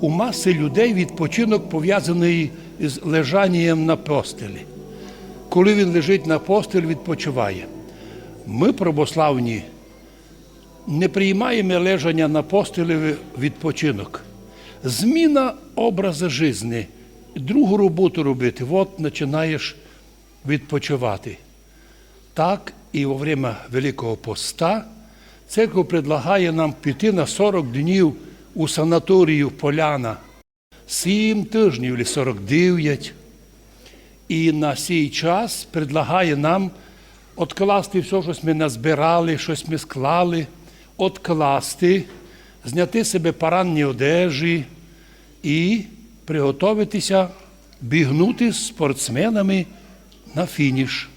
У маси людей відпочинок пов'язаний з лежанням на постелі. Коли він лежить на постелі, відпочиває. Ми, православні, не приймаємо лежання на постелі відпочинок. Зміна образу життя, другу роботу робити, от починаєш відпочивати. Так і во время Великого Поста церква предлагає нам піти на 40 днів у санаторію Поляна. 7 тижнів чи 49. І на цей час предлагає нам відкласти все, що ми назбирали, щось ми склали, відкласти, зняти себе паранні одежі і приготуватися бігнути з спортсменами на фініш.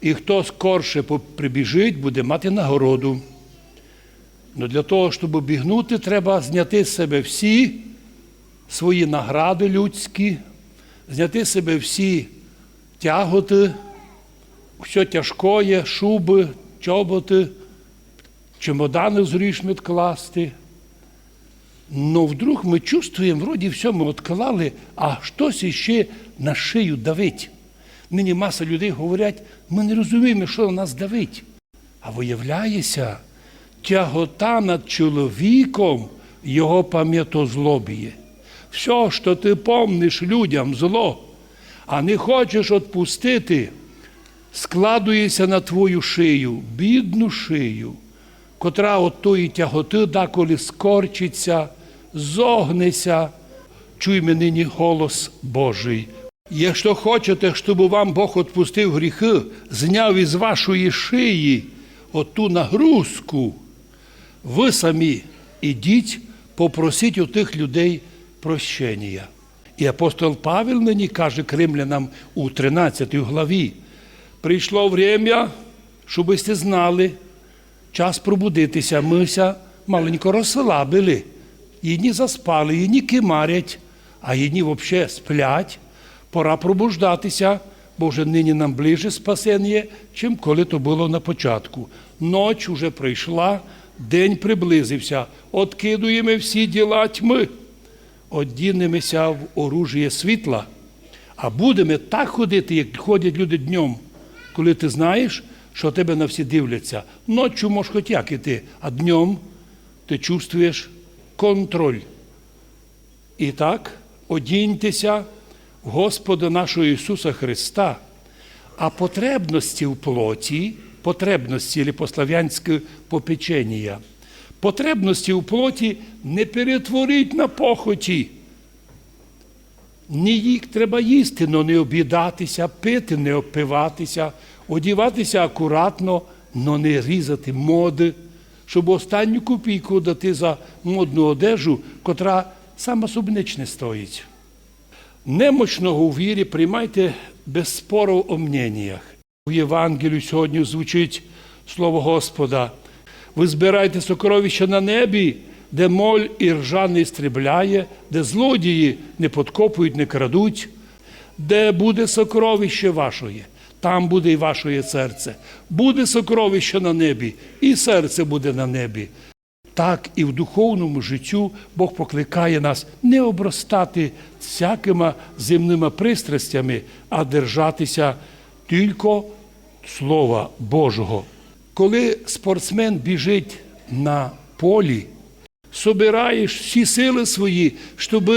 І хто скорше прибіжить, буде мати нагороду. Но для того, щоб обігнути, треба зняти з себе всі свої награди людські, зняти з себе всі тяготи, все тяжкое, шуби, чоботи, чемодани з грішми відкласти. Но вдруг ми чувствуємо, вроді все ми відклали, а щось іще на шию давить. Нині маса людей говорять, ми не розуміємо, що на нас давить. А виявляється, тягота над чоловіком його пам'ятозлобіє. Все, що ти помниш людям зло, а не хочеш відпустити, складується на твою шию, бідну шию, котра от тої тяготи деколи скорчиться, зогнеться. Чуйме нині голос Божий. Якщо хочете, щоб вам Бог відпустив гріхи, зняв із вашої шиї оту нагрузку, ви самі ідіть, попросіть у тих людей прощення. І апостол Павел нині каже кримлянам у 13 главі: прийшло время, щоб ви знали, час пробудитися. Мися маленько розслабили. Їдні заспали, їдні кимарять, а їдні взагалі сплять. Пора пробуждатися, бо вже нині нам ближе спасення, чим коли то було на початку. Ноч уже прийшла, день приблизився. Откидуємо всі діла тьми, одінемося в оружіє світла, а будемо так ходити, як ходять люди днем, коли ти знаєш, що тебе на всі дивляться. Ночі можеш хоч як іти, а днем ти чувствуєш контроль. І так, одіньтеся. Господа нашого Ісуса Христа, а потребності в плоті, потребності або по-слав'янськи попечення, потребності в плоті не перетворить на похоті. Не їх треба їсти, але не обідатися, пити, не опиватися, одіватися акуратно, але не різати моди, щоб останню копійку дати за модну одежу, котра сама собнич не стоїть. Немощного у вірі приймайте без спору о мненнях. У Євангелію сьогодні звучить слово Господа. Ви збирайте сокровища на небі, де моль і ржа не стрібляє, де злодії не подкопують, не крадуть, де буде сокровище вашої, там буде і ваше серце. Буде сокровище на небі, і серце буде на небі. Так і в духовному життю Бог покликає нас не обростати всякими земними пристрастями, а держатися тільки Слова Божого. Коли спортсмен біжить на полі, собираєш всі сили свої, щоб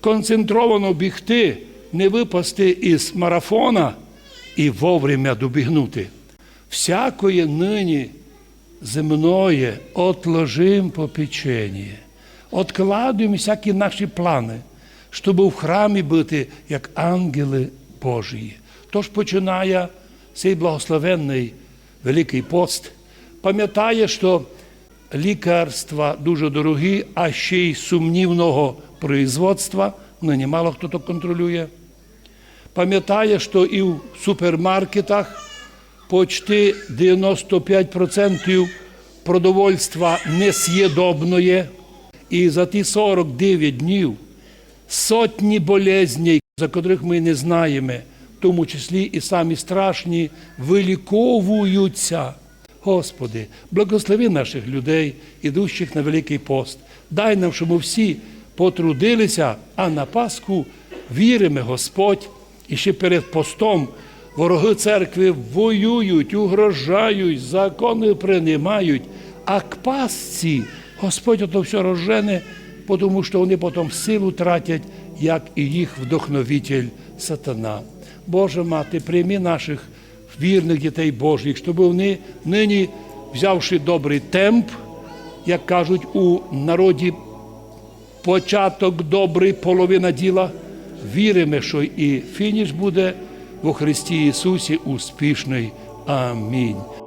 концентровано бігти, не випасти із марафона і вовремя добігнути. Всякої нині земное отложим попечение, откладуємо всякі наші плани, щоб в храмі бути як ангели Божії. Тож починає цей благословенний Великий пост, пам'ятає, що лікарства дуже дорогі, а ще й сумнівного производства, нині мало хто то контролює. Пам'ятає, що і в супермаркетах почти 95% продовольства несъєдобної. І за ті 49 днів сотні болезней, за котрих ми не знаємо, тому числі і самі страшні, виліковуються. Господи, благослови наших людей, ідущих на Великий пост. Дай нам, щоб ми всі потрудилися, а на Пасху віримо, Господь, і ще перед постом вороги церкви воюють, угрожають, закони приймають, а к Пасці Господь ото все розжене, тому що вони потім силу тратять, як і їх вдохновитель сатана. Боже мати, прийми наших вірних дітей Божих, щоб вони нині, взявши добрий темп, як кажуть у народі, початок добрий, половина діла, віримо, що і фініш буде во Христі Ісусі успішний. Амінь.